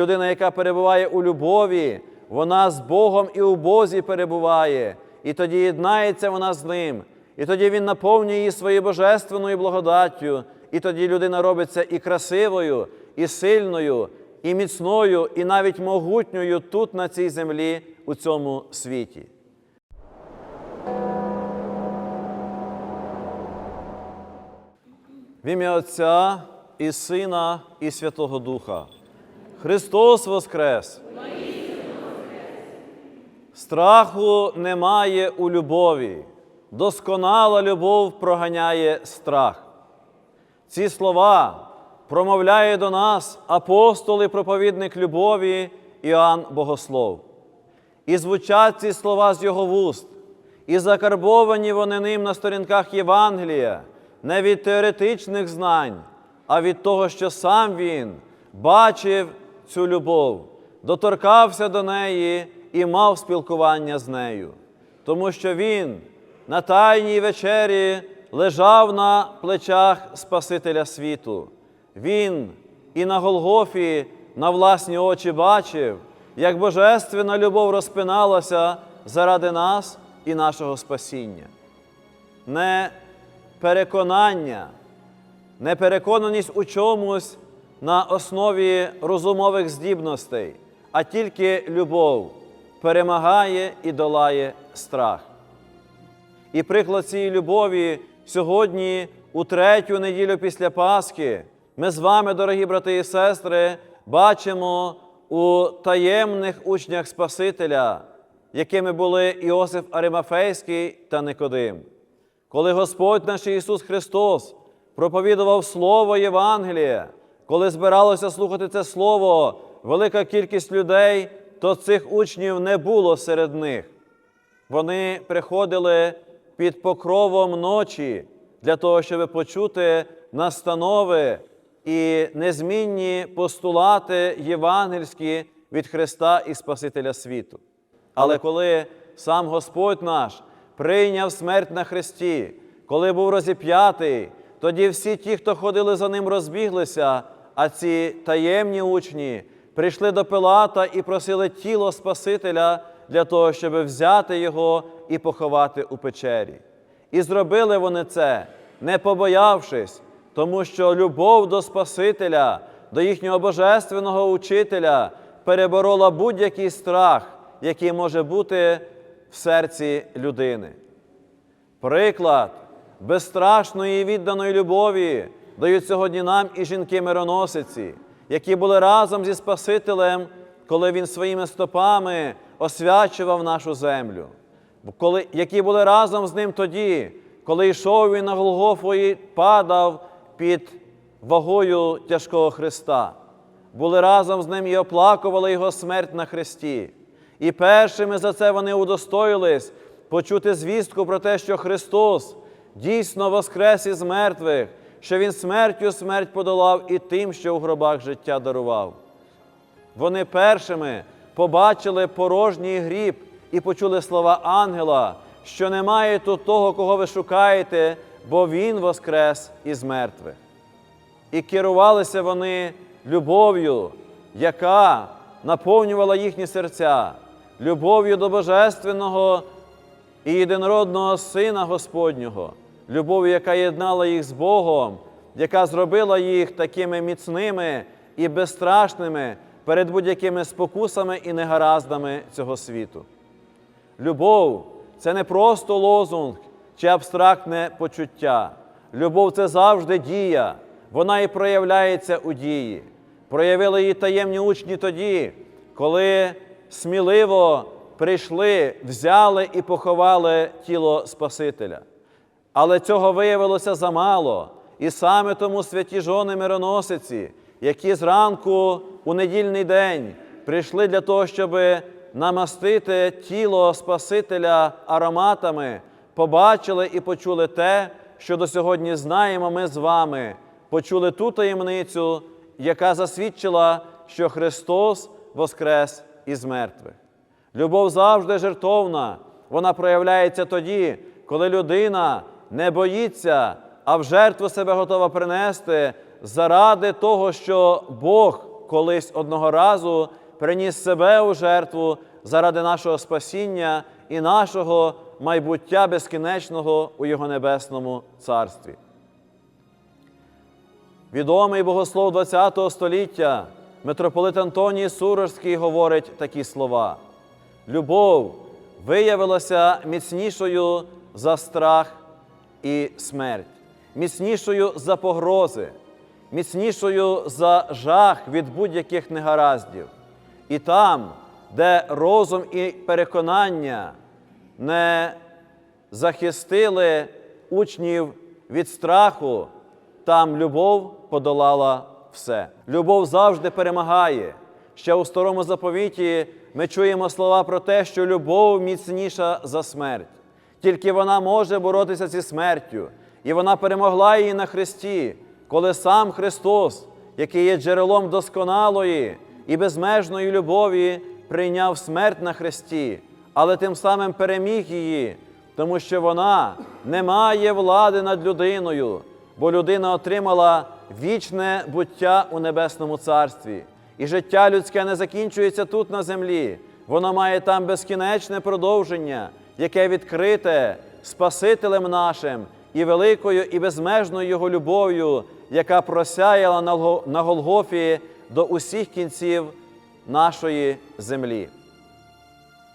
Людина, яка перебуває у любові, вона з Богом і у Бозі перебуває, і тоді єднається вона з ним, і тоді він наповнює її своєю божественною благодаттю, і тоді людина робиться і красивою, і сильною, і міцною, і навіть могутньою тут, на цій землі, у цьому світі. В ім'я Отця і Сина, і Святого Духа. Христос Воскрес! Страху немає у любові. Досконала любов проганяє страх. Ці слова промовляє до нас апостол і проповідник любові Іоанн Богослов. І звучать ці слова з його вуст, і закарбовані вони ним на сторінках Євангелія, не від теоретичних знань, а від того, що сам він бачив цю любов, доторкався до неї і мав спілкування з нею, тому що він на тайній вечері лежав на плечах Спасителя світу. Він і на Голгофі на власні очі бачив, як божественна любов розпиналася заради нас і нашого спасіння. Не переконання, не переконаність у чомусь на основі розумових здібностей, а тільки любов перемагає і долає страх. І приклад цієї любові сьогодні, у третю неділю після Пасхи, ми з вами, дорогі брати і сестри, бачимо у таємних учнях Спасителя, якими були Іосиф Аримафейський та Никодим. Коли Господь наш Ісус Христос проповідував Слово Євангелія, коли збиралося слухати це Слово, велика кількість людей, то цих учнів не було серед них. Вони приходили під покровом ночі для того, щоб почути настанови і незмінні постулати євангельські від Христа і Спасителя світу. Але коли сам Господь наш прийняв смерть на Христі, коли був розіп'ятий, тоді всі ті, хто ходили за ним, розбіглися, а ці таємні учні прийшли до Пилата і просили тіло Спасителя для того, щоб взяти його і поховати у печері. І зробили вони це, не побоявшись, тому що любов до Спасителя, до їхнього божественного учителя переборола будь-який страх, який може бути в серці людини. Приклад безстрашної відданої любові дають сьогодні нам і жінки-мироносиці, які були разом зі Спасителем, коли Він своїми стопами освячував нашу землю, коли, які були разом з ним тоді, коли йшов він на Голгофу і падав під вагою тяжкого Христа, були разом з ним і оплакували Його смерть на Христі. І першими за це вони удостоїлись почути звістку про те, що Христос дійсно воскрес із мертвих, що Він смертю смерть подолав і тим, що в гробах життя дарував. Вони першими побачили порожній гріб і почули слова ангела, що немає тут того, кого ви шукаєте, бо Він воскрес із мертвих. І керувалися вони любов'ю, яка наповнювала їхні серця, любов'ю до Божественного і єдинородного Сина Господнього, любов'ю, яка єднала їх з Богом, яка зробила їх такими міцними і безстрашними перед будь-якими спокусами і негараздами цього світу. Любов це не просто лозунг чи абстрактне почуття. Любов це завжди дія, вона і проявляється у дії. Проявили її таємні учні тоді, коли сміливо прийшли, взяли і поховали тіло Спасителя. Але цього виявилося замало. І саме тому святі жони мироносиці, які зранку у недільний день прийшли для того, щоб намастити тіло Спасителя ароматами, побачили і почули те, що до сьогодні знаємо ми з вами, почули ту таємницю, яка засвідчила, що Христос воскрес із мертвих. Любов завжди жертовна, вона проявляється тоді, коли людина не боїться, а в жертву себе готова принести заради того, що Бог колись одного разу приніс себе у жертву заради нашого спасіння і нашого майбуття безкінечного у Його небесному царстві. Відомий богослов ХХ століття митрополит Антоній Сурожський говорить такі слова: Любов виявилася міцнішою за страх і смерть, міцнішою за погрози, міцнішою за жах від будь-яких негараздів. І там, де розум і переконання не захистили учнів від страху, там любов подолала все. Любов завжди перемагає. Ще у старому заповіті ми чуємо слова про те, що любов міцніша за смерть. Тільки вона може боротися зі смертю, і вона перемогла її на Христі, коли сам Христос, який є джерелом досконалої і безмежної любові, прийняв смерть на Христі, але тим самим переміг її, тому що вона не має влади над людиною, бо людина отримала вічне буття у Небесному Царстві. І життя людське не закінчується тут на землі. Воно має там безкінечне продовження, яке відкрите Спасителем нашим і великою і безмежною Його любов'ю, яка просяяла на Голгофі до усіх кінців нашої землі.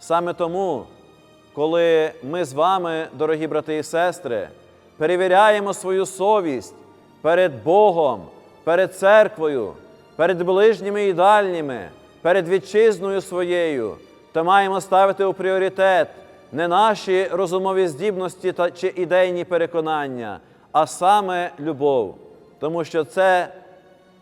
Саме тому, коли ми з вами, дорогі брати і сестри, перевіряємо свою совість перед Богом, перед церквою, перед ближніми і дальніми, перед вітчизною своєю, то маємо ставити у пріоритет не наші розумові здібності та чи ідейні переконання, а саме любов, тому що це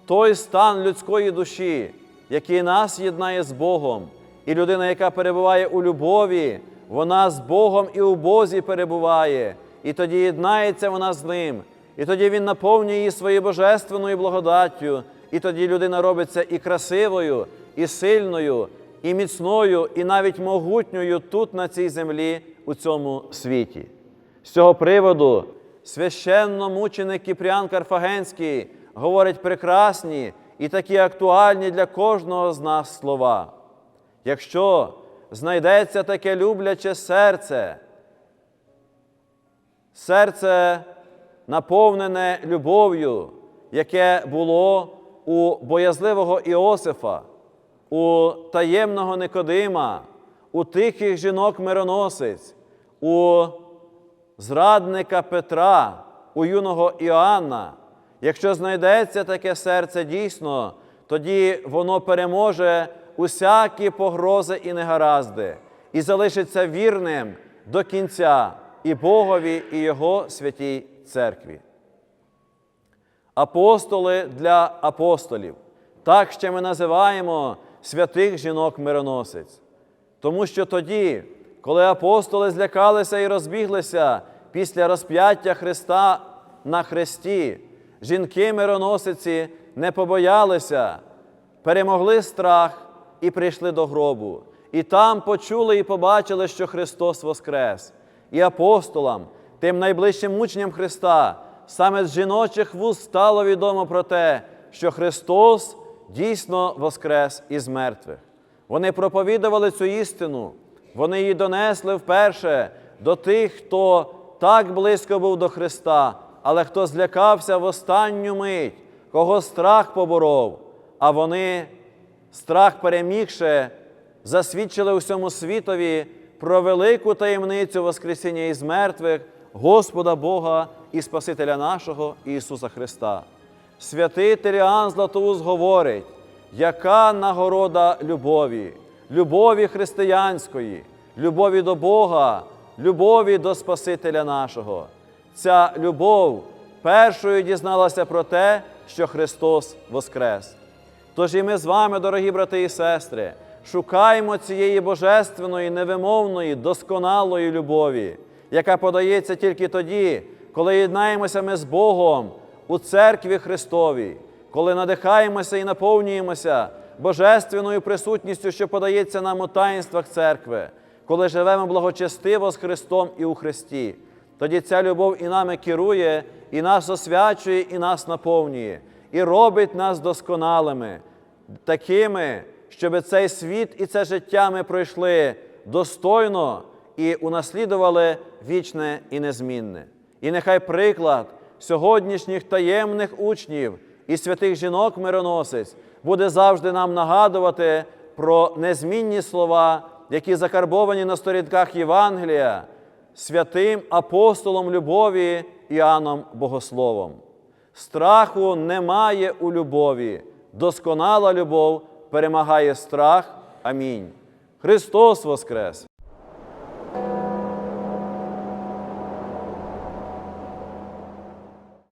той стан людської душі, який нас єднає з Богом, і людина, яка перебуває у любові, вона з Богом і у Бозі перебуває, і тоді єднається вона з Ним, і тоді Він наповнює її своєю божественною благодаттю, і тоді людина робиться і красивою, і сильною, і міцною, і навіть могутньою тут, на цій землі, у цьому світі. З цього приводу священно-мученик Кіпріан Карфагенський говорить прекрасні і такі актуальні для кожного з нас слова. Якщо знайдеться таке любляче серце, серце наповнене любов'ю, яке було у боязливого Іосифа, у таємного Никодима, у тихих жінок мироносець, у зрадника Петра, у юного Іоанна. Якщо знайдеться таке серце дійсно, тоді воно переможе усякі погрози і негаразди, і залишиться вірним до кінця і Богові, і Його святій церкві. Апостоли для апостолів. Так ще ми називаємо святих жінок-мироносець. Тому що тоді, коли апостоли злякалися і розбіглися після розп'яття Христа на хресті, жінки-мироносиці не побоялися, перемогли страх і прийшли до гробу. І там почули і побачили, що Христос воскрес. І апостолам, тим найближчим учням Христа, саме з жіночих вуст стало відомо про те, що Христос дійсно воскрес із мертвих. Вони проповідували цю істину, вони її донесли вперше до тих, хто так близько був до Христа, але хто злякався в останню мить, кого страх поборов, а вони, страх перемігши, засвідчили усьому світові про велику таємницю Воскресіння із мертвих Господа Бога і Спасителя нашого Ісуса Христа. Святий Теріан Златоуст говорить, яка нагорода любові, любові християнської, любові до Бога, любові до Спасителя нашого. Ця любов першою дізналася про те, що Христос воскрес. Тож і ми з вами, дорогі брати і сестри, шукаємо цієї божественної, невимовної, досконалої любові, яка подається тільки тоді, коли єднаємося ми з Богом у церкві Христовій, коли надихаємося і наповнюємося божественною присутністю, що подається нам у таїнствах церкви, коли живемо благочестиво з Христом і у Христі. Тоді ця любов і нами керує, і нас освячує, і нас наповнює, і робить нас досконалими, такими, щоб цей світ і це життя ми пройшли достойно і унаслідували вічне і незмінне. І нехай приклад сьогоднішніх таємних учнів і святих жінок мироносець буде завжди нам нагадувати про незмінні слова, які закарбовані на сторінках Євангелія святим апостолом любові Іоанном Богословом. Страху немає у любові, досконала любов перемагає страх. Амінь. Христос Воскрес!